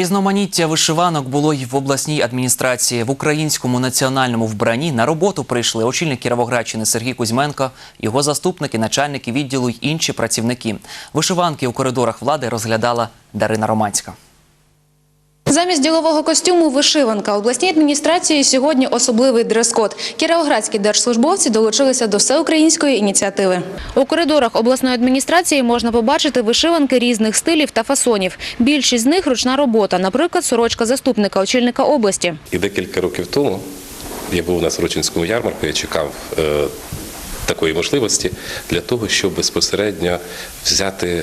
Різноманіття вишиванок було й в обласній адміністрації. В українському національному вбранні на роботу прийшли очільник Кіровоградщини Сергій Кузьменко, його заступники, начальники відділу й інші працівники. Вишиванки у коридорах влади розглядала Дарина Романська. Замість ділового костюму вишиванка. Обласній адміністрації сьогодні особливий дрес-код. Кіровоградські держслужбовці долучилися до всеукраїнської ініціативи. У коридорах обласної адміністрації можна побачити вишиванки різних стилів та фасонів. Більшість з них ручна робота, наприклад, сорочка заступника очільника області. І декілька років тому я був на Сорочинському ярмарку, я чекав е, такої можливості для того, щоб безпосередньо взяти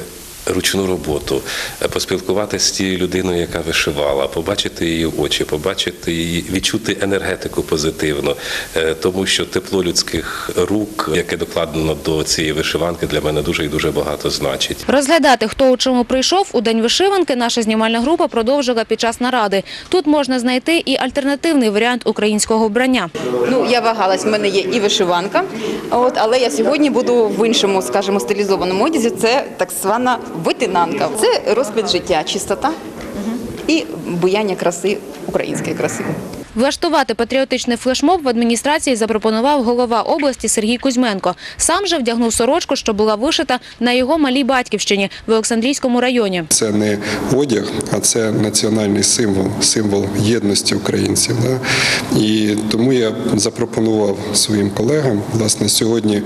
ручну роботу, е, поспілкуватися з тією людиною, яка вишивала, побачити її очі, побачити її, відчути енергетику позитивно, е, тому що тепло людських рук, яке докладено до цієї вишиванки, для мене дуже і дуже багато значить. Розглядати, хто у чому прийшов, у день вишиванки наша знімальна група продовжила під час наради. Тут можна знайти і альтернативний варіант українського вбрання. Ну, я вагалась, в мене є і вишиванка, от, але я сьогодні буду в іншому, скажімо, стилізованому одязі. Це так звана витинанка. Це розквіт життя, чистота і буяння краси, української краси. Влаштувати патріотичний флешмоб в адміністрації запропонував голова області Сергій Кузьменко. Сам же вдягнув сорочку, що була вишита на його малій батьківщині в Олександрійському районі. Це не одяг, а це національний символ, символ єдності українців. І тому я запропонував своїм колегам. Власне, сьогодні е,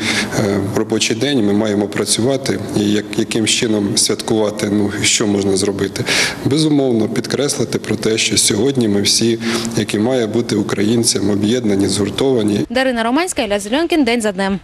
в робочий день ми маємо працювати і як, яким чином святкувати. Ну що можна зробити? Безумовно, підкреслити про те, що сьогодні ми всі, які має бути українцям, об'єднані, згуртовані Дарина Романська, Ілля Зеленкін. День за днем.